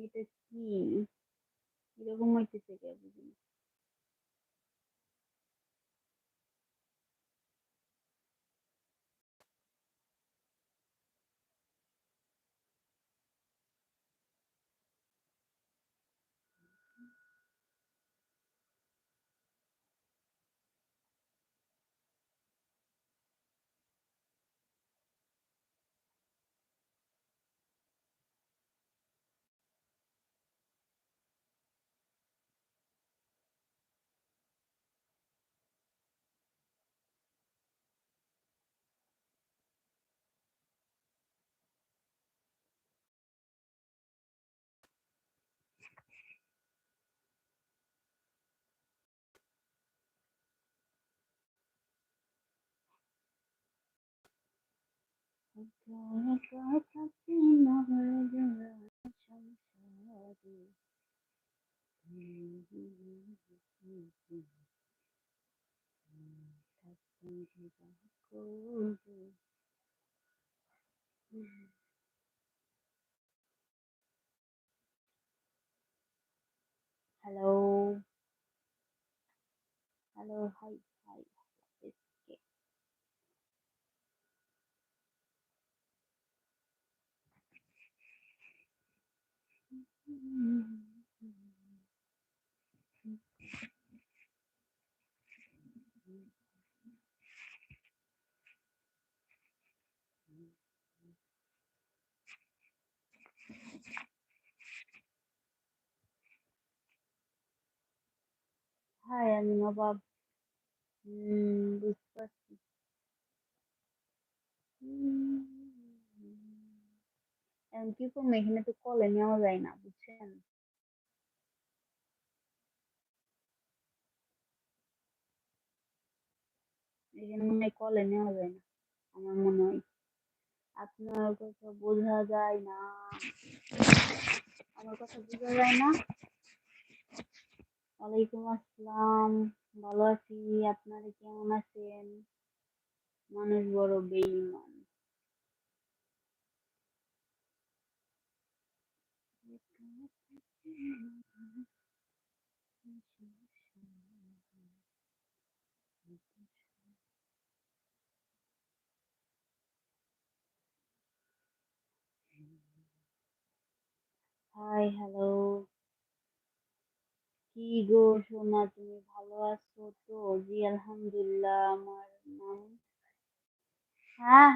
এটা কি এরকম হইতেছে কে বুঝি না। একা একা থাকি না হয়ে যায় সংসারে। থাকতাম বিবাহ করে। Hello hello hi hi SK hi আমি নবাব বুঝতে পারছি এখন কি করব এখানে তো কলে নেওয়া যায় না বুঝছেন এখানে মনে হয় কলে নেওয়া যায় না আমার মনে হয় আপনার কথা বোঝা যায় না আমার কথা বোঝা যায় না ওয়ালাইকুম আসসালাম। ভালো আছি আপনারা কেমন আছেন? মানুষ বড় বেঈমান। হাই হ্যালো কি গো সোনা, তুমি ভালো আছো তো? জি, আলহামদুলিল্লাহ, আমার নাম? হ্যাঁ।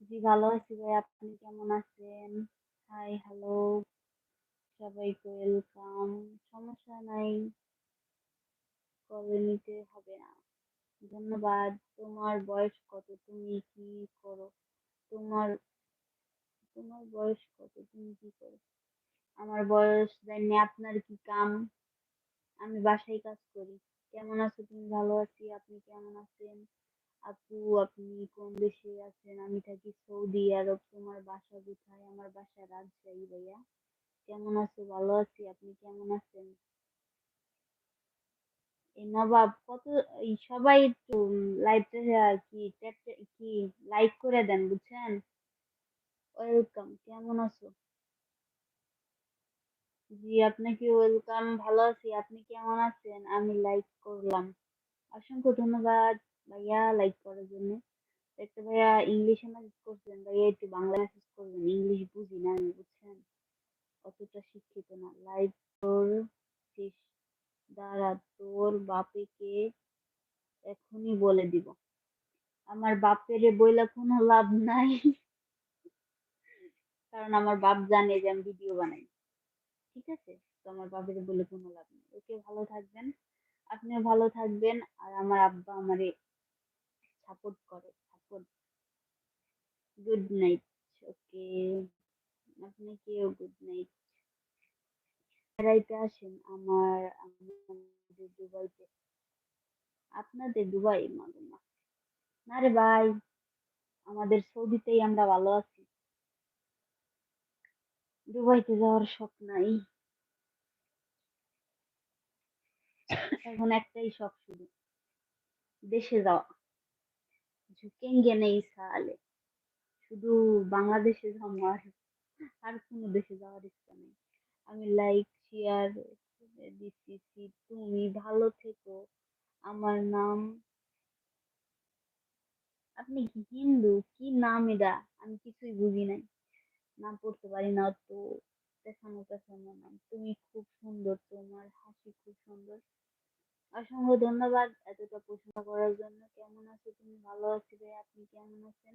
জি, ভালো আছি ভাই, আপনি কেমন আছেন? High, hello. সবাইকে ওয়েলকাম সমস্যা নাই কলে নিতে হবে না। ধন্যবাদ। তোমার বয়স কত? তুমি কি করো? তোমার তোমার বয়স কত? তুমি কি করো? আমার বয়স জানি আপনার কি কাম? আমি বাসায় কাজ করি। কেমন আছো? তুমি ভালো আছি? আপনি কেমন আছেন? আপু, আপনি কোন দেশে আছেন? আমি থাকি সৌদি আরব। তোমার বাসা কোথায়? আমার বাসা রাজশাহী, ভাইয়া। কেমন আছো? ভালো আছি? আপনি কেমন আছেন? এই নবাব, কত সবাই একটু লাইভটা কি কি লাইক করে দেন, বুঝছেন? ওয়েলকাম কেমন আছো? জি আপনাকে ওয়েলকাম ভালো আছি। আপনি কেমন আছেন? আমি লাইক করলাম। অসংখ্য ধন্যবাদ ভাইয়া লাইক করার জন্য। একটা ভাইয়া ইংলিশে মেসেজ করছেন, ভাইয়া একটু বাংলা মেসেজ করবেন। ইংলিশ বুঝি না আমি, বুঝছেন? অতটা শিক্ষিত না। তোর শেষ দাঁড়া তোর বাপেকে এখনই বলে দিব। আমার বাপেরে বইলা কোনো লাভ নাই। কারণ আমার বাপ জানে যে আমি ভিডিও বানাই। ঠিক আছে? তো আমার বাপেরে বলে কোনো লাভ নেই। ওকে ভালো থাকবেন, আপনিও ভালো থাকবেন আর আমার আব্বা আমারে সাপোর্ট করে সাপোর্ট গুড নাইট ওকে আপনাকেও গুড নাইট বেড়াইতে আসেন আমার, আমাদের দুবাইতে। আপনাদের দুবাই মাগুমা না রে ভাই, আমাদের সৌদিতেই আমরা ভালো আছি। দুবাইতে যাওয়ার শখ নাই। এখন একটাই শখ শুধু, দেশে যাওয়া। ঝুঁকেঙ্গে নেই সালে। শুধু বাংলাদেশে যাওয়ার আর কোনো দেশে যাওয়ার ইচ্ছা নেই। আমি লাইক শেয়ার দিচ্ছি তুমি ভালো থেকো। আমার নাম, আপনি হিন্দু? কি নাম এটা? আমি কিছুই বুঝি নাই। নাম পড়তে পারি না, তো পেছানো পেছানো নাম তুমি খুব সুন্দর, তোমার হাসি খুব সুন্দর। অসংখ্য ধন্যবাদ এতটা প্রশ্ন করার জন্য। কেমন আছো তুমি? ভালো আছি ভাই, আপনি কেমন আছেন?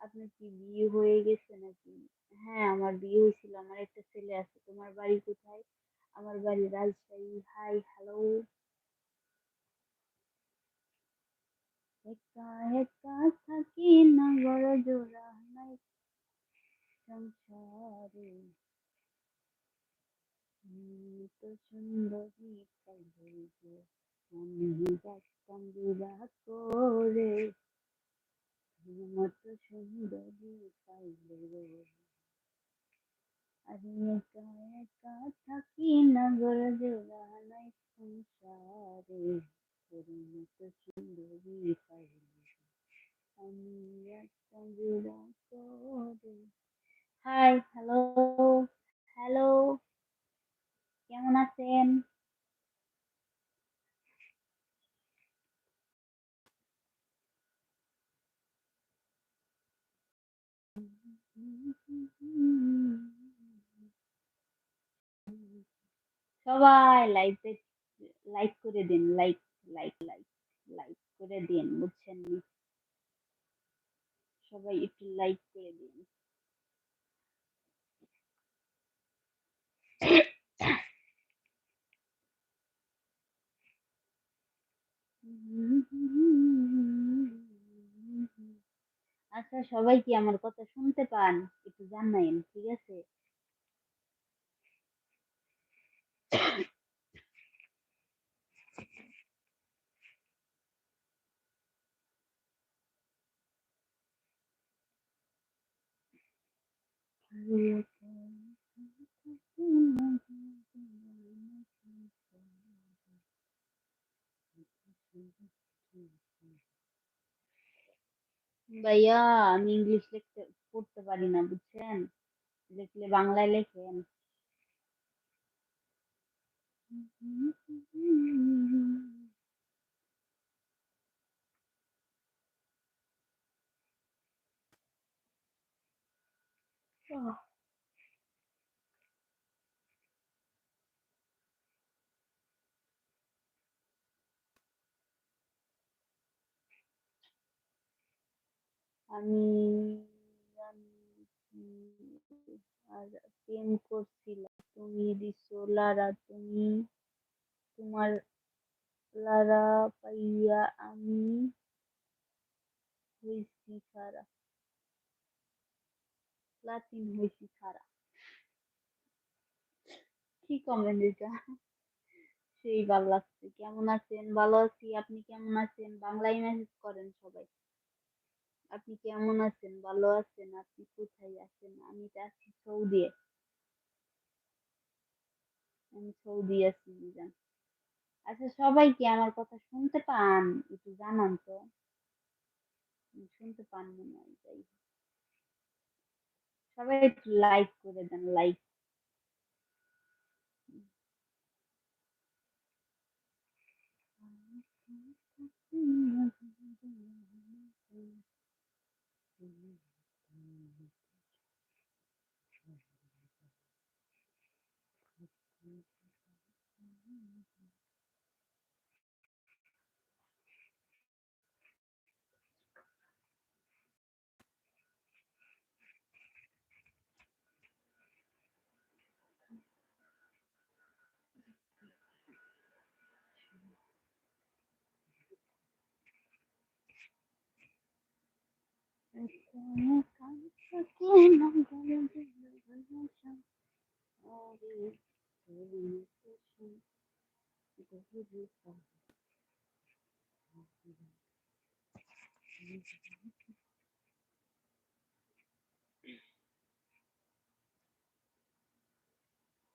আপনার কি বিয়ে হয়ে গেছে নাকি? হ্যাঁ আমার বিয়ে হয়েছিল, আমার একটা ছেলে আছে। তোমার বাড়ি কোথায়? আমার বাড়ি রাজশাহী। হাই হ্যালো একা একা থাকি না, বড় জোড়া নাই। সংসারে তুমি তো সুন্দরী গো আমি যাচ্তাম বিরাট করে মতো সুন্দরী পাইলে আমি একা একা থাকি না বড় জোড়া নাই সংসারে মতো সুন্দরী পাইলে আমি করে হাই হ্যালো হ্যালো কেমন আছেন? সবাই লাইক লাইক করে দিন লাইক লাইক লাইক লাইক করে দিন, বুঝছেন নি? সবাই একটু লাইক করে দিন। আচ্ছা সবাই কি আমার কথা শুনতে পান? একটু জানাইন ঠিক আছে? ভাইয়া আমি ইংলিশ লিখতে পড়তে পারি না বুঝছেন? লিখলে বাংলায় লেখেন। আমি আমি আর প্রেম করছিলাম। তুমি দিছো লারা, তুমি তোমার লারা পাইয়া আমি হইছি সারা লাতিন হইছি সারা কি কমেন্ট এটা? সেই ভালো লাগছে। কেমন আছেন? ভালো আছি। আপনি কেমন আছেন? বাংলায় মেসেজ করেন সবাই। আপনি কেমন আছেন? ভালো আছেন? আপনি কোথায় আছেন? আমি তো আছি সৌদি আমি সৌদি আছি আচ্ছা সবাই কি আমার কথা শুনতে পান? একটু জানান তো। শুনতে পান মনে হয় সবাই একটু লাইক করে দেন লাইক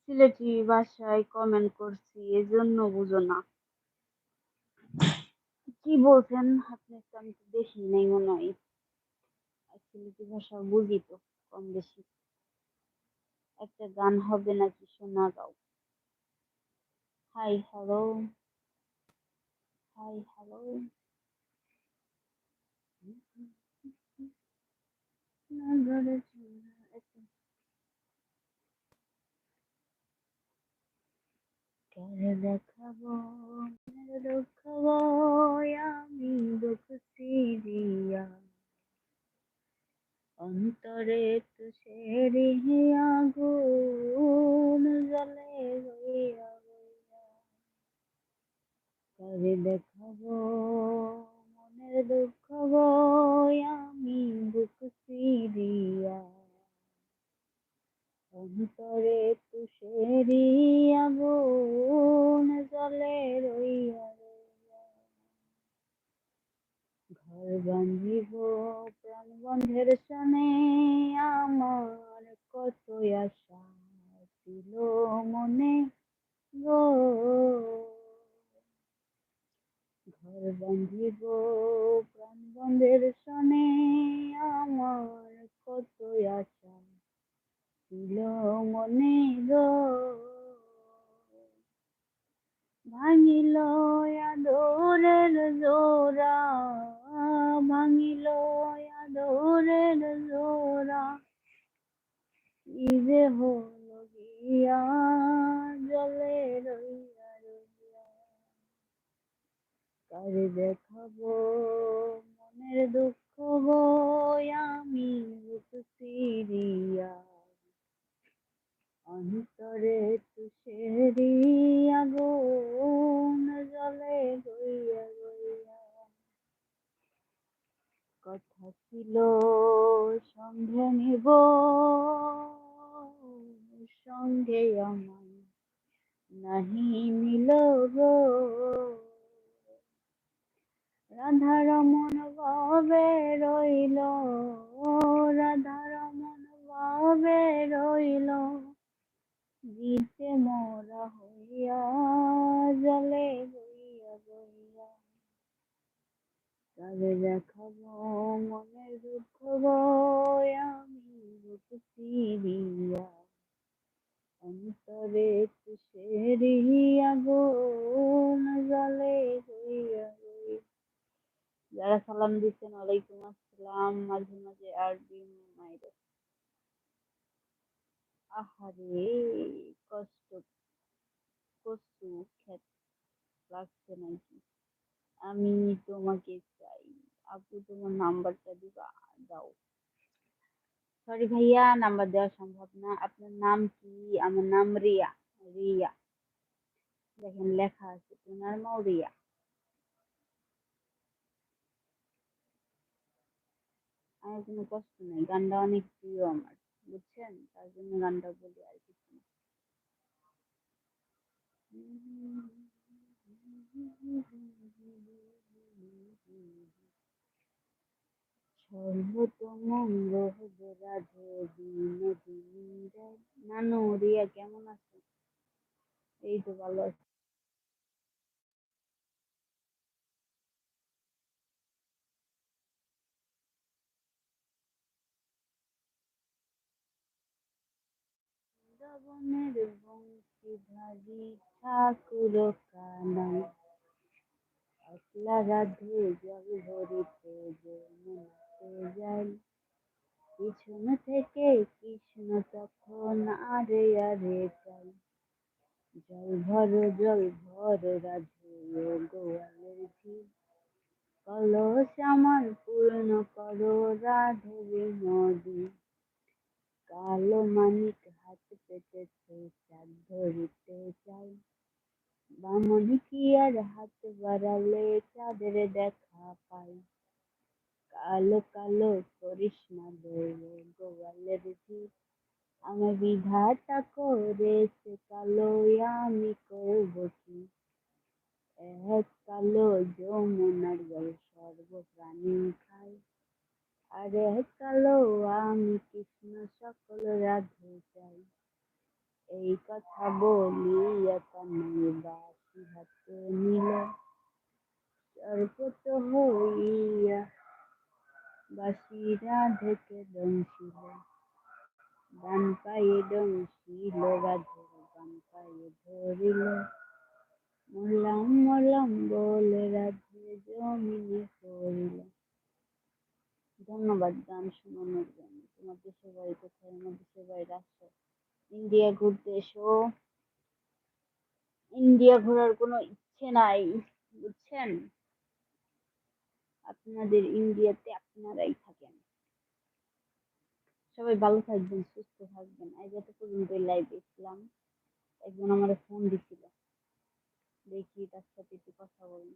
সিলেটি ভাষায় কমেন্ট করছি, এজন্য বুঝো না। কি বলছেন? আপনি তো আমি দেখি নাই মনে হয়। অ্যাকচুয়ালি ভাষা বুঝি তো কম বেশি একটা গান হবে নাকি শোনা গাও হাই, হ্যালো। High, hello. কারে দেখাবো দেখাবো, আমি দুঃখ সিরিয়া। অন্তরে তুষেরি আগুন রইয়া রইয়া কারে দেখাবো, মনের দুঃখ আমি বুক সিরিয়া অন্তরে তুষেরি আগুন জ্বলে রইয়া ঘর বাঁধিব বন্ধের সনে আমার কত আশা ছিল মনে গো। ঘর বাঁধিব, প্রাণ বন্ধের সনে আমার কত আশা ছিল মনে গো। ভাঙিল আদরের আদরের জোড়া যে হলো গিয়া জলে রইয়া রইয়া কারে দেখাবো মনের দুঃখ বই দেখাবো মনের দুঃখ আমি যারা সালাম দিচ্ছেন, ওয়ালাইকুম আসসালাম। মাঝে মাঝে মাইরে। আহারে, কষ্ট, কষ্টু লাগছে নাকি? আমি তোমাকে চাই। আপু তোমার নাম্বারটা দিবা, দাও। সরি ভাইয়া, নাম্বার দেওয়া সম্ভব না। আপনার নাম কি? আমার নাম রিয়া রিয়া। দেখেন, লেখা আছে তোমার নাম রিয়া। আমার কোনো কষ্ট নেই, গানটা অনেক প্রিয় আমার, বুঝছেন? তার জন্য গানটা বলি আর কিছু না। সর্বতমঙ্গ হবে রাধে নানু রিয়া কেমন আছে? এই তো ভালো আছে বৃন্দাবনের বংশীধারী ঠাকুর কানাই একলা রাধে, জল ভরিতে যমুনাতে যাই পিছন থেকে কৃষ্ণ তখন আরে আরে চাই জল ভর জল ভর রাধে গোয়ালের ঝি কলস পূর্ণ করো রাধে বিনোদী কালো মানিক হাত পেতেছে চাঁদ ধরিতে চাই বামন কি আর হাত বাড়ালে চাঁদের দেখা পাই কালো কালো করিস না দৌড় গোয়ালের ঝিপ আমার বিধাতা করেছে কালো আমি করব কি এক কালো যমুনার জল সর্বপ্রাণী খাই আর কালো আমি কৃষ্ণ সকল রাধে চাই। এই কথা বলিয়া কানাই বাসি হাতে নিল। সর্বত হইয়া বাসিরা ঢেকে দংশিল। ডান পায়ে দংশিল, রাধের বাম পায়ে ধরিল। মরলাম মরলাম বলে রাধে জমিনে পড়িল। ধন্যবাদ গান শোনানোর জন্য। তোমার দেশের বাড়ি কোথায়? আমার দেশের বাড়ি রাজশাহী। ইন্ডিয়া ঘুরতে এসো। ইন্ডিয়া ঘোরার কোনো ইচ্ছে নাই, বুঝছেন? আপনাদের ইন্ডিয়াতে আপনারাই থাকেন। সবাই ভালো থাকবেন, সুস্থ থাকবেন। আজ এত পর্যন্ত লাইভে ছিলাম। একজন আমার ফোন দিছিল। দেখি তার সাথে একটু কথা বলুন